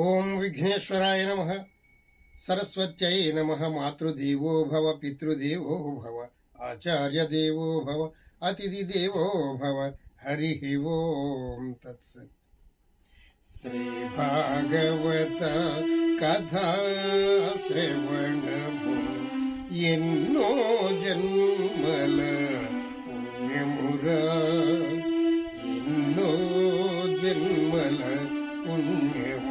ॐ विघ्नेश्वराय नमः। सरस्वत्यै नमः। मातृदेवो भव पितृदेवो भव। आचार्यदेवो भव अतिथिदेवो भव। हरिः ॐ तत्सत् श्रीभागवत कथा श्रवणभो यन्नो जन्मल पुण्यमुरा। श्रवणन्मल जन्मल पुण्यमु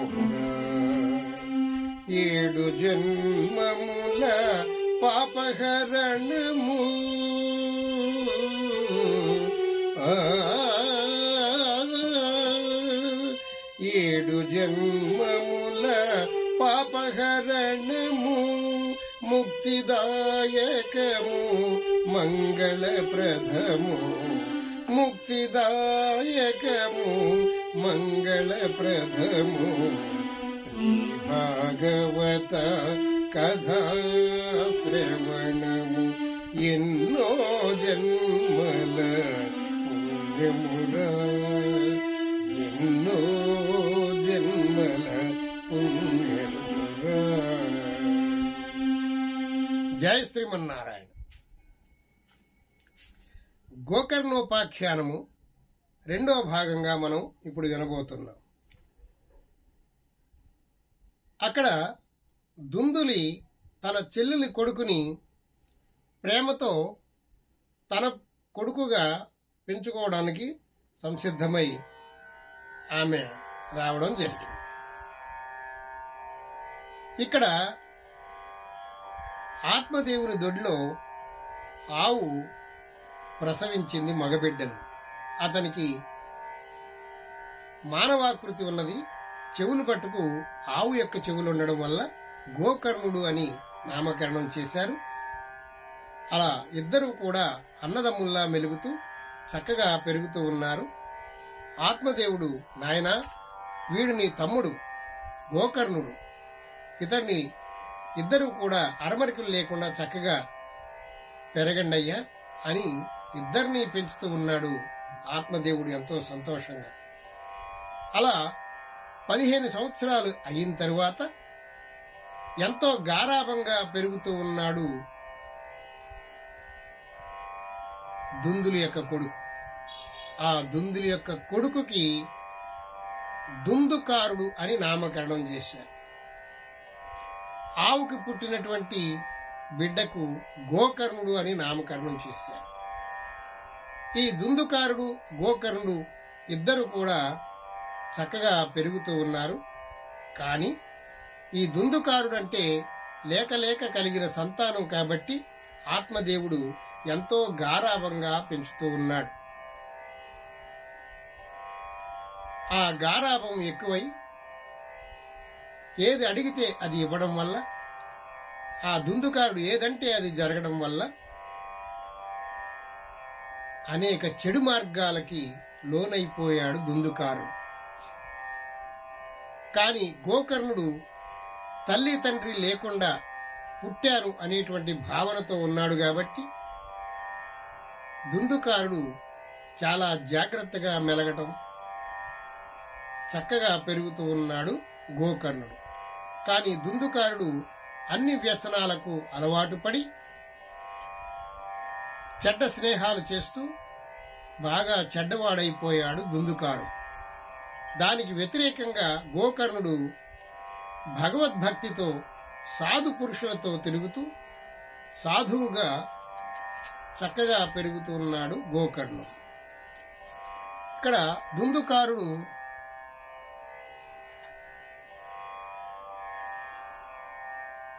ఏడు జన్మముల పాపహరణము. ఆ, ఏడు జన్మముల పాపహరణము ముక్తిదాయకము మంగళప్రదము. ముక్తిదాయకము మంగళప్రదము. భాగవత కథా శ్రవణము ఎన్నో జన్మల పుణ్యమురా ఎన్నో జన్మల పుణ్యమురా జయ శ్రీమన్నారాయణ గోకర్ణోపాఖ్యానము రెండో భాగంగా మనం ఇప్పుడు వినబోతున్నాం. అక్కడ దుందులి తన చెల్లెలి కొడుకుని ప్రేమతో తన కొడుకుగా పెంచుకోవడానికి సంసిద్ధమై ఆమె రావడం జరిగింది. ఇక్కడ ఆత్మదేవుని దొడ్లో ఆవు ప్రసవించింది మగబిడ్డను. అతనికి మానవాకృతి ఉన్నది. చెవులు పట్టుకు ఆవు యొక్క చెవులు ఉండడం వల్ల గోకర్ణుడు అని నామకరణం చేశారు. అలా ఇద్దరూ కూడా అన్నదమ్ముల్లా మెలుగుతూ చక్కగా పెరుగుతూ ఉన్నారు. ఆత్మదేవుడు నాయనా వీడు నీ తమ్ముడు గోకర్ణుడు. ఇతన్ని ఇద్దరూ కూడా అరమరికలు లేకుండా చక్కగా పెరగండయ్యా అని ఇద్దరినీ పెంచుతూ ఉన్నాడు ఆత్మదేవుడు ఎంతో సంతోషంగా. అలా పదిహేను సంవత్సరాలు అయిన తరువాత ఎంతో గారాభంగా పెరుగుతూ ఉన్నాడు దుందులు యొక్క కొడుకు. ఆ దుందులి యొక్క కొడుకుకి దుందుకారుడు అని నామకరణం చేశారు. ఆవుకి పుట్టినటువంటి బిడ్డకు గోకర్ణుడు అని నామకరణం చేశారు. ఈ దుందుకారుడు గోకర్ణుడు ఇద్దరు కూడా చక్కగా పెరుగుతూ ఉన్నారు. కానీ ఈ దుందుకారుడు అంటే లేక లేక కలిగిన సంతానం కాబట్టి ఆత్మదేవుడు ఎంతో గారాభంగా పెంచుతూ ఉన్నాడు. ఆ గారాభం ఎక్కువై ఏది అడిగితే అది ఇవ్వడం వల్ల ఆ దుందుకారుడు ఏదంటే అది జరగడం వల్ల అనేక చెడు మార్గాలకి లోనైపోయాడు దుందుకారుడు. కాని గోకర్ణుడు తల్లి తండ్రి లేకుండా పుట్టాను అనేటువంటి భావనతో ఉన్నాడు కాబట్టి దుందుకారుడు చాలా జాగ్రత్తగా మెలగటం చక్కగా పెరుగుతూ ఉన్నాడు గోకర్ణుడు. కానీ దుందుకారుడు అన్ని వ్యసనాలకు అలవాటు పడి చెడ్డ స్నేహాలు చేస్తూ బాగా చెడ్డవాడైపోయాడు దుందుకారుడు. దానికి వ్యతిరేకంగా గోకర్ణుడు భగవద్భక్తితో సాధు పురుషులతో తిరుగుతూ సాధువుగా చక్కగా పెరుగుతూ ఉన్నాడు గోకర్ణుడు. ఇక్కడ దుందుకారుడు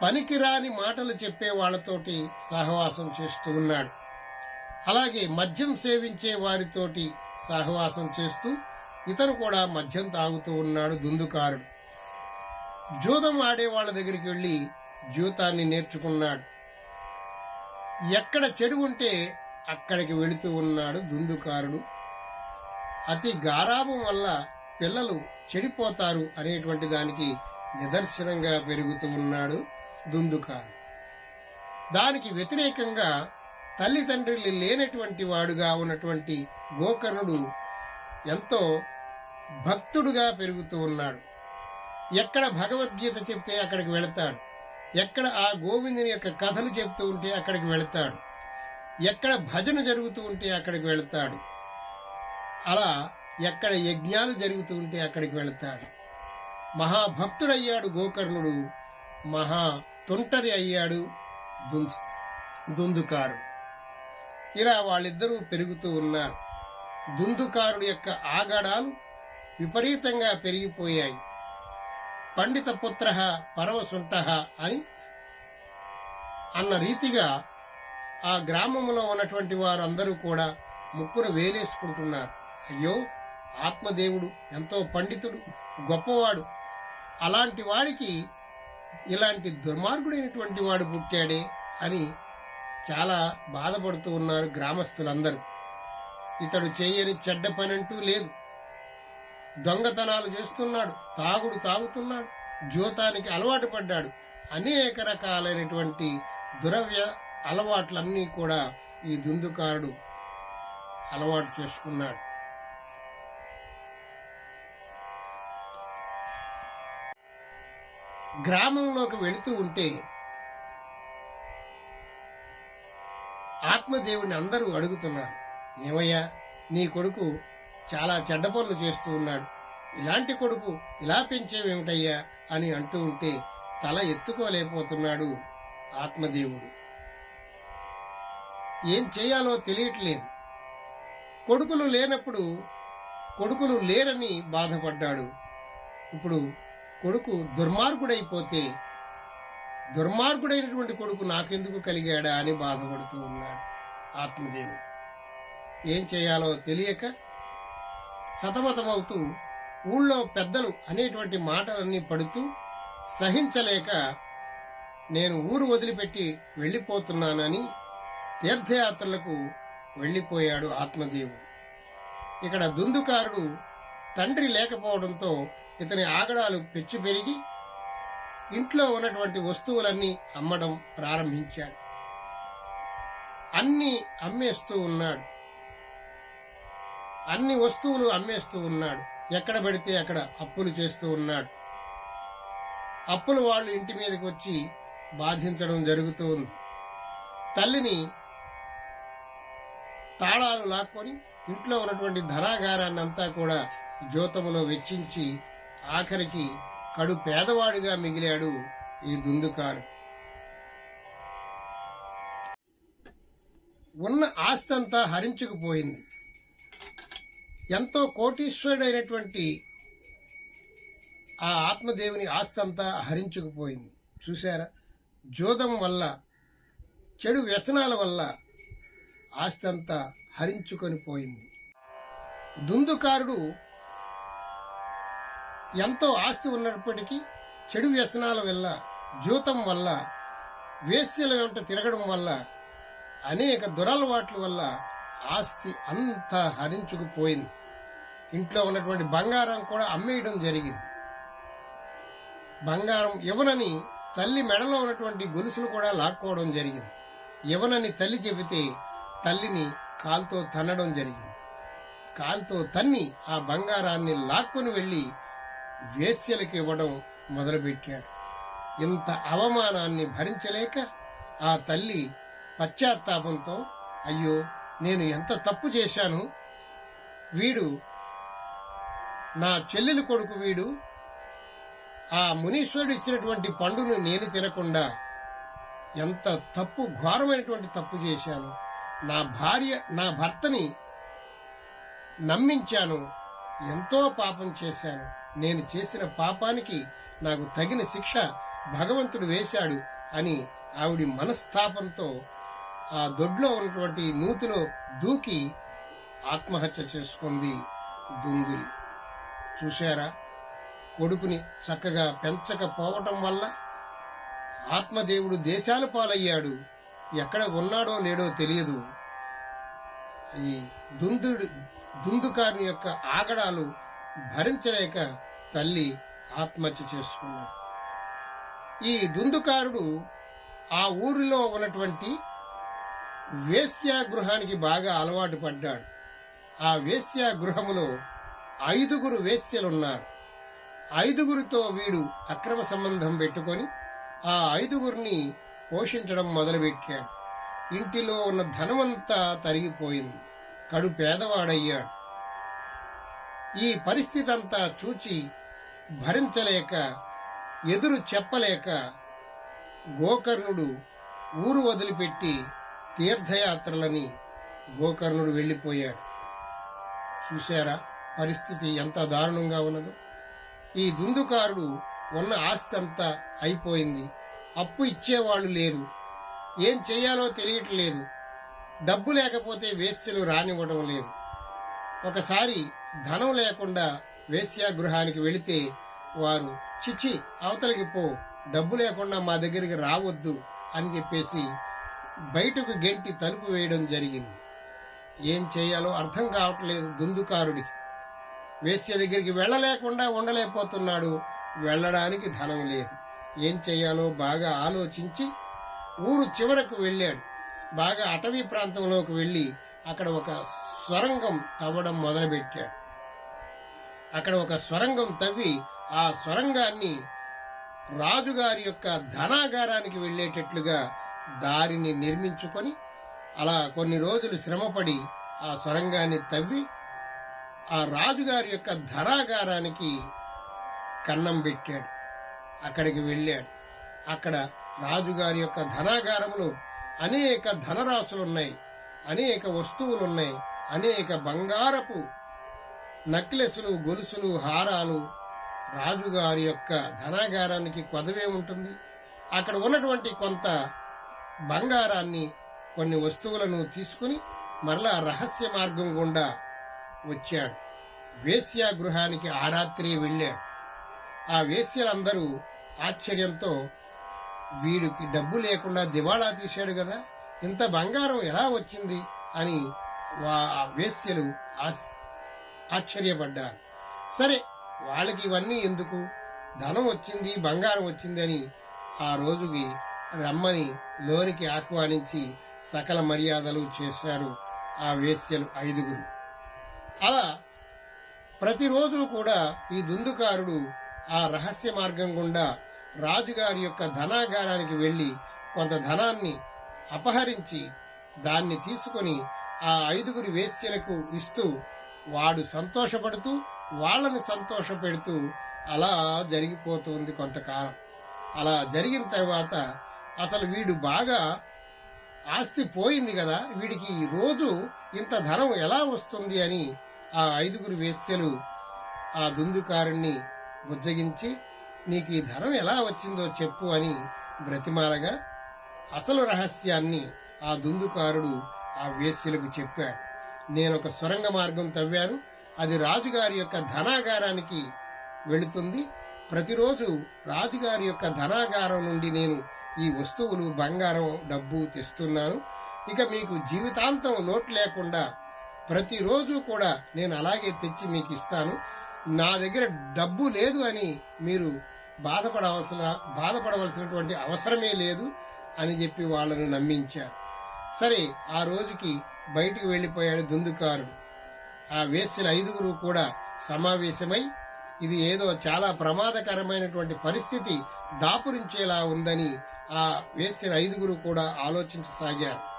పనికిరాని మాటలు చెప్పే వాళ్ళతోటి సహవాసం చేస్తూ ఉన్నాడు. అలాగే మద్యం సేవించే వారితోటి సహవాసం చేస్తూ ఇతను కూడా మద్యం తాగుతూ ఉన్నాడు దుందుకారుడు. జూదం ఆడే వాళ్ళ దగ్గరికి వెళ్ళి జూతాన్ని నేర్చుకున్నాడు. ఎక్కడ చెడు ఉంటే అక్కడికి వెళుతూ ఉన్నాడు దుందుకారుడు. అతి గారాభం వల్ల పిల్లలు చెడిపోతారు అనేటువంటి దానికి నిదర్శనంగా పెరుగుతూ ఉన్నాడు దుందుకారు దానికి వ్యతిరేకంగా తల్లిదండ్రులు లేనటువంటి వాడుగా ఉన్నటువంటి గోకర్ణుడు ఎంతో భక్తుడుగా పెరుగుతూ ఉన్నాడు. ఎక్కడ భగవద్గీత చెప్తే అక్కడికి వెళతాడు. ఎక్కడ ఆ గోవిందుని యొక్క కథలు చెప్తూ ఉంటే అక్కడికి వెళతాడు. ఎక్కడ భజన జరుగుతూ ఉంటే అక్కడికి వెళతాడు. అలా ఎక్కడ యజ్ఞాలు జరుగుతూ ఉంటే అక్కడికి వెళతాడు. మహాభక్తుడయ్యాడు గోకర్ణుడు. మహా తొంటరి అయ్యాడు దుందు దుందుకారు. ఇలా వాళ్ళిద్దరూ పెరుగుతూ ఉన్నారు. దుందుకారుడు యొక్క ఆగడాలు విపరీతంగా పెరిగిపోయాయి. పండిత పుత్ర పరమసుంట అని అన్న రీతిగా ఆ గ్రామంలో ఉన్నటువంటి వారందరూ కూడా ముక్కును వేలేసుకుంటున్నారు. అయ్యో ఆత్మదేవుడు ఎంతో పండితుడు గొప్పవాడు. అలాంటి వాడికి ఇలాంటి దుర్మార్గుడైనటువంటి వాడు పుట్టాడే అని చాలా బాధపడుతూ ఉన్నారు గ్రామస్తులందరూ. ఇతడు చేయని చెడ్డ పనంటూ లేదు. దొంగతనాలు చేస్తున్నాడు తాగుడు తాగుతున్నాడు జ్యోతానికి అలవాటు పడ్డాడు. అనేక రకాలైనటువంటి దురవ్య అలవాట్లన్నీ కూడా ఈ దుందుకారుడు అలవాటు చేసుకున్నాడు. గ్రామంలోకి వెళుతూ ఉంటే ఆత్మదేవుని అందరూ అడుగుతున్నారు ఏమయ్యా నీ కొడుకు చాలా చెడ్డ పనులు చేస్తూ ఉన్నాడు. ఇలాంటి కొడుకు ఇలా పెంచేవేమిటయ్యా అని అంటూ ఉంటే తల ఎత్తుకోలేకపోతున్నాడు ఆత్మదేవుడు. ఏం చేయాలో తెలియట్లేదు. కొడుకులు లేనప్పుడు కొడుకులు లేరని బాధపడ్డాడు. ఇప్పుడు కొడుకు దుర్మార్గుడైపోతే దుర్మార్గుడైనటువంటి కొడుకు నాకెందుకు కలిగాడా అని బాధపడుతూ ఉన్నాడు ఆత్మదేవుడు. ఏం చేయాలో తెలియక సతమతమవుతూ ఊళ్ళో పెద్దలు అనేటువంటి మాటలన్నీ పడుతూ సహించలేక నేను ఊరు వదిలిపెట్టి వెళ్ళిపోతున్నానని తీర్థయాత్రలకు వెళ్ళిపోయాడు ఆత్మదేవుడు. ఇక్కడ దుందుకారుడు తండ్రి లేకపోవడంతో ఇతని ఆగడాలు పెచ్చు పెరిగి ఇంట్లో ఉన్నటువంటి వస్తువులన్నీ అమ్మడం ప్రారంభించాడు. అన్నీ అమ్మేస్తూ ఉన్నాడు. అన్ని వస్తువులు అమ్మేస్తూ ఉన్నాడు. ఎక్కడ పడితే అక్కడ అప్పులు చేస్తూ ఉన్నాడు. అప్పులు వాళ్ళు ఇంటి మీదకి వచ్చి బాధించడం జరుగుతూ ఉంది. తల్లిని తాళాలు లాక్కొని ఇంట్లో ఉన్నటువంటి ధనాగారాన్ని అంతా కూడా జ్యోతములో వెచ్చించి ఆఖరికి కడు పేదవాడిగా మిగిలాడు ఈ దుందుకారు ఉన్న ఆస్తంతా హరించుకుపోయింది. ఎంతో కోటీశ్వరుడైనటువంటి ఆ ఆత్మదేవుని ఆస్తంతా హరించుకుపోయింది. చూశారా? జోదం వల్ల చెడు వ్యసనాల వల్ల ఆస్తంతా హరించుకొని పోయింది. దుందుకారుడు ఎంతో ఆస్తి ఉన్నప్పటికీ చెడు వ్యసనాల వల్ల జూతం వల్ల వేశ్యల వెంట తిరగడం వల్ల అనేక దురలవాట్ల వల్ల ఆస్తి అంతా హరించుకుపోయింది. ఇంట్లో ఉన్నటువంటి బంగారం కూడా అమ్మేయడం జరిగింది. బంగారం ఇవ్వనని తల్లి మెడలో ఉన్నటువంటి గొలుసులు కూడా లాక్కోవడం జరిగింది. ఇవ్వనని తల్లి చెబితే తల్లిని కాల్తో తన్నడం జరిగింది. కాల్తో తన్ని ఆ బంగారాన్ని లాక్కొని వెళ్ళి వేశ్యలకు ఇవ్వడం మొదలుపెట్టాడు. ఇంత అవమానాన్ని భరించలేక ఆ తల్లి పశ్చాత్తాపంతో అయ్యో నేను ఎంత తప్పు చేశాను? వీడు నా చెల్లెలు కొడుకు వీడు. ఆ మునీశ్వరుడు ఇచ్చినటువంటి పండును నేను తినకుండా ఎంత తప్పు ఘోరమైనటువంటి తప్పు చేశాను. నా భార్య నా భర్తని నమ్మించాను. ఎంతో పాపం చేశాను. నేను చేసిన పాపానికి నాకు తగిన శిక్ష భగవంతుడు వేశాడు అని ఆవిడి మనస్తాపంతో ఆ దొడ్లో ఉన్నటువంటి నూతిలో దూకి ఆత్మహత్య చేసుకుంది దుంగులి చూశారా? కొడుకుని చక్కగా పెంచకపోవటం వల్ల ఆత్మదేవుడు దేశాల పాలయ్యాడు. ఎక్కడ ఉన్నాడో లేడో తెలియదు. ఈ దుందుడు దుందుకారుని యొక్క ఆగడాలు భరించలేక తల్లి ఆత్మహత్య చేసుకున్నాడు. ఈ దుందుకారుడు ఆ ఊరిలో ఉన్నటువంటి వేశ్యాగృహానికి బాగా అలవాటు పడ్డాడు. ఆ వేశ్యాగృహములో ఐదుగురు వేశ్యలున్నారు ఐదుగురితో వీడు అక్రమ సంబంధం పెట్టుకొని ఆ ఐదుగురిని పోషించడం మొదలుపెట్టాడు. ఇంటిలో ఉన్న ధనమంతా తరిగిపోయింది. కడు పేదవాడయ్యాడు. ఈ పరిస్థితి అంతా చూచి భరించలేక ఎదురు చెప్పలేక గోకర్ణుడు ఊరు వదిలిపెట్టి తీర్థయాత్రలని గోకర్ణుడు వెళ్ళిపోయాడు. చూశారా? పరిస్థితి ఎంత దారుణంగా ఉన్నదో. ఈ దుందుకారుడు ఉన్న ఆస్తి అంతా అయిపోయింది. అప్పు ఇచ్చేవాళ్ళు లేరు. ఏం చేయాలో తెలియట్లేదు. డబ్బు లేకపోతే వేశ్యలు రానివ్వడం లేదు. ఒకసారి ధనం లేకుండా వేశ్యాగృహానికి వెళితే వారు చిచి అవతలికి పో. డబ్బు లేకుండా మా దగ్గరికి రావద్దు అని చెప్పేసి బయటకు గెంటి తలుపు వేయడం జరిగింది. ఏం చేయాలో అర్థం కావట్లేదు దుందుకారుడికి. వేశ్య దగ్గరికి వెళ్ళలేకుండా ఉండలేకపోతున్నాడు. వెళ్ళడానికి ధనం లేదు. ఏం చేయాలో బాగా ఆలోచించి ఊరు చివరకు వెళ్ళాడు. బాగా అటవీ ప్రాంతంలోకి వెళ్ళి అక్కడ ఒక స్వరంగం తవ్వడం మొదలుపెట్టాడు. అక్కడ ఒక స్వరంగం తవ్వి ఆ స్వరంగాన్ని రాజుగారి యొక్క ధనాగారానికి వెళ్ళేటట్లుగా దారిని నిర్మించుకొని అలా కొన్ని రోజులు శ్రమపడి ఆ స్వరంగాన్ని తవ్వి ఆ రాజుగారి యొక్క ధనాగారానికి కన్నం పెట్టాడు. అక్కడికి వెళ్ళాడు. అక్కడ రాజుగారి యొక్క ధనాగారంలో అనేక ధనరాశులున్నాయి అనేక వస్తువులున్నాయి అనేక బంగారపు నక్లెస్లు గొలుసులు హారాలు రాజుగారి యొక్క ధనాగారానికి కొదవే ఉంటుంది. అక్కడ ఉన్నటువంటి కొంత బంగారాన్ని కొన్ని వస్తువులను తీసుకుని మరలా రహస్య మార్గం గుండా వచ్చాడు. వేశ్యా గృహానికి ఆ రాత్రి వెళ్ళాడు. ఆ వేశ్యలందరూ ఆశ్చర్యంతో వీడికి డబ్బు లేకుండా దివాళా తీశాడు కదా ఇంత బంగారం ఎలా వచ్చింది? అని వా- ఆ వేశ్యలు ఆశ్- ఆశ్చర్యపడ్డారు. సరే వాళ్ళకి ఇవన్నీ ఎందుకు? ధనం వచ్చింది బంగారం వచ్చింది అని ఆ రోజుకి రమ్మని లోనికి ఆహ్వానించి సకల మర్యాదలు చేశారు ఆ వేశ్యలు ఐదుగురు. అలా ప్రతిరోజు కూడా ఈ దుందుకారుడు ఆ రహస్య మార్గం గుండా రాజుగారి యొక్క ధనాగారానికి వెళ్ళి కొంత ధనాన్ని అపహరించి దాన్ని తీసుకొని ఆ ఐదుగురి వేశ్యలకు ఇస్తూ వాడు సంతోషపడుతూ వాళ్ళని సంతోషపెడుతూ అలా జరిగిపోతుంది కొంతకాలం. అలా జరిగిన తర్వాత అసలు వీడు బాగా ఆస్తి పోయింది కదా వీడికి ఈ రోజు ఇంత ధనం ఎలా వస్తుంది అని ఆ ఐదుగురు వేశ్యలు ఆ దుందుకారుణ్ణి బుజ్జగించి నీకు ఈ ధనం ఎలా వచ్చిందో చెప్పు అని బ్రతిమాలగా అసలు రహస్యాన్ని ఆ దుందుకారుడు ఆ వేశ్యలకు చెప్పాడు. నేను ఒక సొరంగ మార్గం తవ్వాను. అది రాజుగారి యొక్క ధనాగారానికి వెళుతుంది. ప్రతిరోజు రాజుగారి యొక్క ధనాగారం నుండి నేను ఈ వస్తువులు బంగారం డబ్బు తెస్తున్నాను. ఇక మీకు జీవితాంతం లోటు లేకుండా ప్రతిరోజు కూడా నేను అలాగే తెచ్చి మీకు ఇస్తాను. నా దగ్గర డబ్బు లేదు అని మీరు బాధపడవలసిన బాధపడవలసినటువంటి అవసరమే లేదు అని చెప్పి వాళ్ళను నమ్మించారు. సరే ఆ రోజుకి బయటికి వెళ్ళిపోయాడు దుందుకారుడు. ఆ వేసిన ఐదుగురు కూడా సమావేశమై ఇది ఏదో చాలా ప్రమాదకరమైనటువంటి పరిస్థితి దాపురించేలా ఉందని ఆ వేసిన ఐదుగురు కూడా ఆలోచించసాగారు.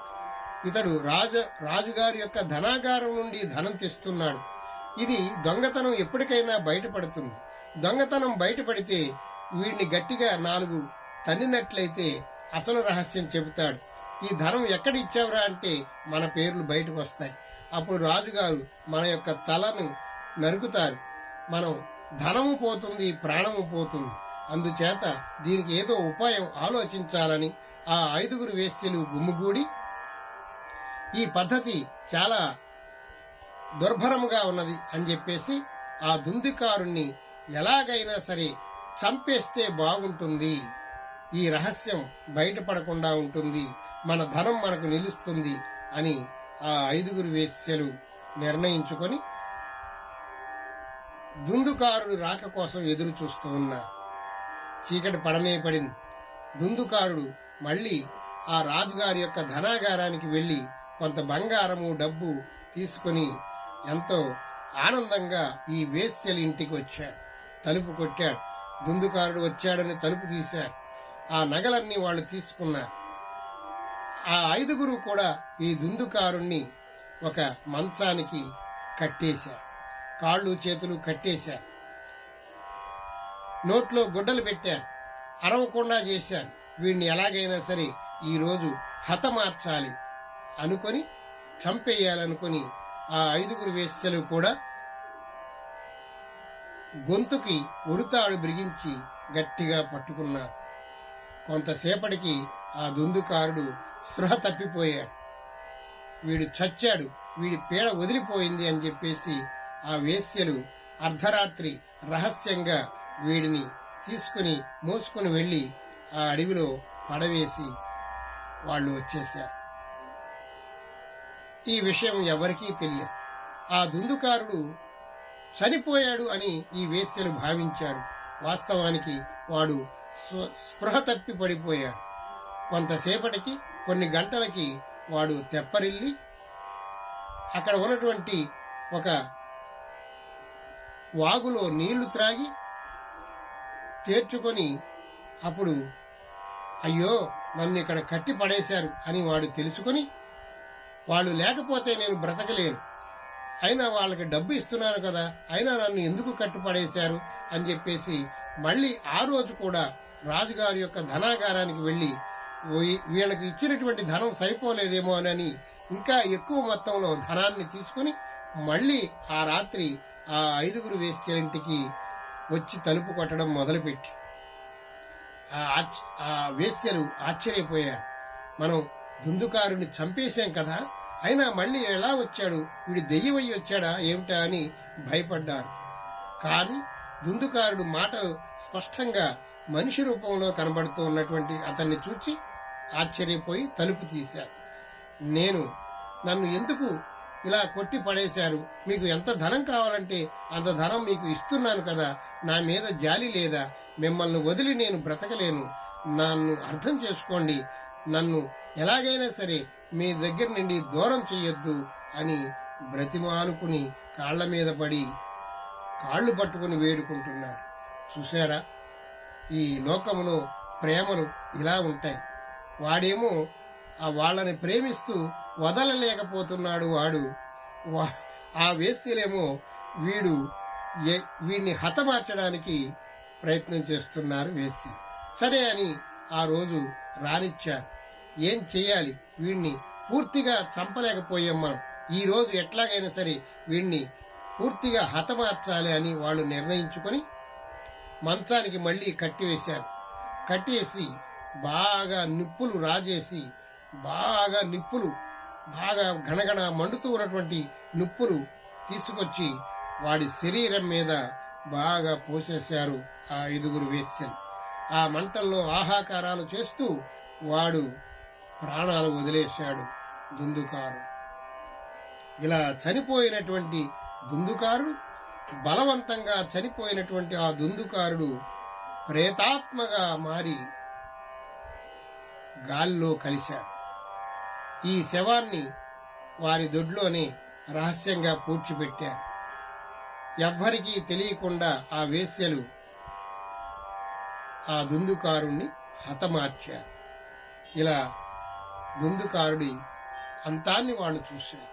ఇతడు రాజ రాజుగారి యొక్క ధనాగారం నుండి ధనం తెస్తున్నాడు. ఇది దొంగతనం ఎప్పటికైనా బయటపడుతుంది. దొంగతనం బయటపడితే వీడిని గట్టిగా నాలుగు తన్నినట్లయితే అసలు రహస్యం చెబుతాడు. ఈ ధనం ఎక్కడ ఇచ్చావురా అంటే మన పేర్లు బయటకు వస్తాయి. అప్పుడు రాజుగారు మన యొక్క తలను నరుకుతారు. మనం ధనము పోతుంది ప్రాణము పోతుంది. అందుచేత దీనికి ఏదో ఉపాయం ఆలోచించాలని ఆ ఐదుగురు వేస్తీలు గుమ్ముగూడి ఈ పద్ధతి చాలా దుర్భరముగా ఉన్నది అని చెప్పేసి ఆ దుందికారుణ్ణి ఎలాగైనా సరే చంపేస్తే బాగుంటుంది. ఈ రహస్యం బయటపడకుండా ఉంటుంది. మన ధనం మనకు నిలుస్తుంది అని ఆ ఐదుగురు వేశ్యలు నిర్ణయించుకొని దుందుకారుడు రాక కోసం ఎదురు చూస్తూ ఉన్నారు చీకటి పడనే పడింది. దుందుకారుడు మళ్ళీ ఆ రాజుగారి యొక్క ధనాగారానికి వెళ్ళి కొంత బంగారము డబ్బు తీసుకుని ఎంతో ఆనందంగా ఈ వేశ్యల ఇంటికి వచ్చాడు. తలుపు కొట్టాడు. దుందుకారుడు వచ్చాడని తలుపు తీశాడు. ఆ నగలన్నీ వాళ్ళు తీసుకున్నారు. ఆ ఐదుగురు కూడా ఈ దుందుకారుణ్ణి ఒక మంచానికి కట్టేశారు. కాళ్ళు చేతులు కట్టేశారు. నోట్లో గుడ్డలు పెట్టారు. అరవకుండా చేశారు. వీడిని ఎలాగైనా సరే ఈరోజు హతమార్చాలి. అనుకొని చంపేయాలనుకొని ఆ ఐదుగురు వేశ్యలు కూడా గొంతుకి ఉరుతాడు బిగించి గట్టిగా పట్టుకున్నారు. కొంతసేపటికి ఆ దుందుకారుడు స్పృహ తప్పిపోయాడు. వీడు చచ్చాడు వీడి పీడ వదిలిపోయింది అని చెప్పేసి ఆ వేశ్యలు అర్ధరాత్రి రహస్యంగా వీడిని తీసుకుని మోసుకుని వెళ్ళి ఆ అడవిలో పడవేసి వాళ్ళు వచ్చేశారు. ఈ విషయం ఎవరికీ తెలియదు. ఆ దుందుకారుడు చనిపోయాడు అని ఈ వేశ్యలు భావించారు. వాస్తవానికి వాడు స్పృహ తప్పి పడిపోయాడు. కొంతసేపటికి కొన్ని గంటలకి వాడు తెప్పరిల్లి అక్కడ ఉన్నటువంటి ఒక వాగులో నీళ్ళు త్రాగి తేర్చుకొని అప్పుడు అయ్యో నన్ను ఇక్కడ కట్టి పడేశారు అని వాడు తెలుసుకొని వాళ్ళు లేకపోతే నేను బ్రతకలేను. అయినా వాళ్ళకి డబ్బు ఇస్తున్నాను కదా అయినా నన్ను ఎందుకు కట్టుపడేశారు అని చెప్పేసి మళ్ళీ ఆ రోజు కూడా రాజుగారి యొక్క ధనాగారానికి వెళ్ళి వీళ్ళకి ఇచ్చినటువంటి ధనం సరిపోలేదేమో అని ఇంకా ఎక్కువ మొత్తంలో ధనాన్ని తీసుకుని మళ్ళీ ఆ రాత్రి ఆ ఐదుగురు వేశ్యలింటికి వచ్చి తలుపు కొట్టడం మొదలుపెట్టి. ఆ ఆ వేశ్యలు ఆశ్చర్యపోయారు. మనం దుందుకారుని చంపేశాం కదా అయినా మళ్ళీ ఎలా వచ్చాడు? వీడు దెయ్యమై వచ్చాడా ఏమిటా అని భయపడ్డారు. కానీ దుందుకారుడు మాటలు స్పష్టంగా మనిషి రూపంలో కనబడుతూ ఉన్నటువంటి అతన్ని చూచి ఆశ్చర్యపోయి తలుపు తీశారు. నేను నన్ను ఎందుకు ఇలా కొట్టి పడేశారు? మీకు ఎంత ధనం కావాలంటే అంత ధనం మీకు ఇస్తున్నాను కదా నా మీద జాలి లేదా? మిమ్మల్ని వదిలి నేను బ్రతకలేను. నన్ను అర్థం చేసుకోండి. నన్ను ఎలాగైనా సరే మీ దగ్గర నుండి దూరం చెయ్యొద్దు అని బ్రతిమాలుకుని కాళ్ళ మీద పడి కాళ్ళు పట్టుకుని వేడుకుంటున్నాడు చూశారా? ఈ లోకములో ప్రేమలు ఇలా ఉంటాయి. వాడేమో ఆ వాళ్ళని ప్రేమిస్తూ వదలలేకపోతున్నాడు వాడు. వా- ఆ వేస్యలేమో వీడు ఏ- వీడిని హతమార్చడానికి ప్రయత్నం చేస్తున్నారు వేసి సరే అని ఆ రోజు రానిచ్చారు. ఏం చేయాలి? వీడిని పూర్తిగా చంపలేకపోయాం మనం ఈ రోజు ఎట్లాగైనా సరే వీడిని పూర్తిగా హతమార్చాలి అని వాళ్ళు నిర్ణయించుకొని మంచానికి మళ్ళీ కట్టివేశారు. కట్టేసి బాగా నిప్పులు రాజేసి బాగా నిప్పులు బాగా గణగణ మండుతూ ఉన్నటువంటి నిప్పులు తీసుకొచ్చి వాడి శరీరం మీద బాగా పోసేశారు ఆ ఐదుగురు వేశ్యలు. ఆ మంటల్లో ఆహాకారాలు చేస్తూ వాడు ప్రాణాలు వదిలేశాడు దుందుకారు. ఇలా చనిపోయినటువంటి దుందుకారుడు బలవంతంగా చనిపోయినటువంటి ఆ దుందుకారుడు ప్రేతాత్మగా మారి గాల్లో కలిశాడు. ఈ శవాన్ని వారి దొడ్లోనే రహస్యంగా పూడ్చిపెట్టారు. ఎవ్వరికీ తెలియకుండా ఆ వేశ్యలు ఆ దుందుకారుణ్ణి హతమార్చారు. ఇలా దుందుకారుడి అంతాన్ని వాళ్ళు చూశారు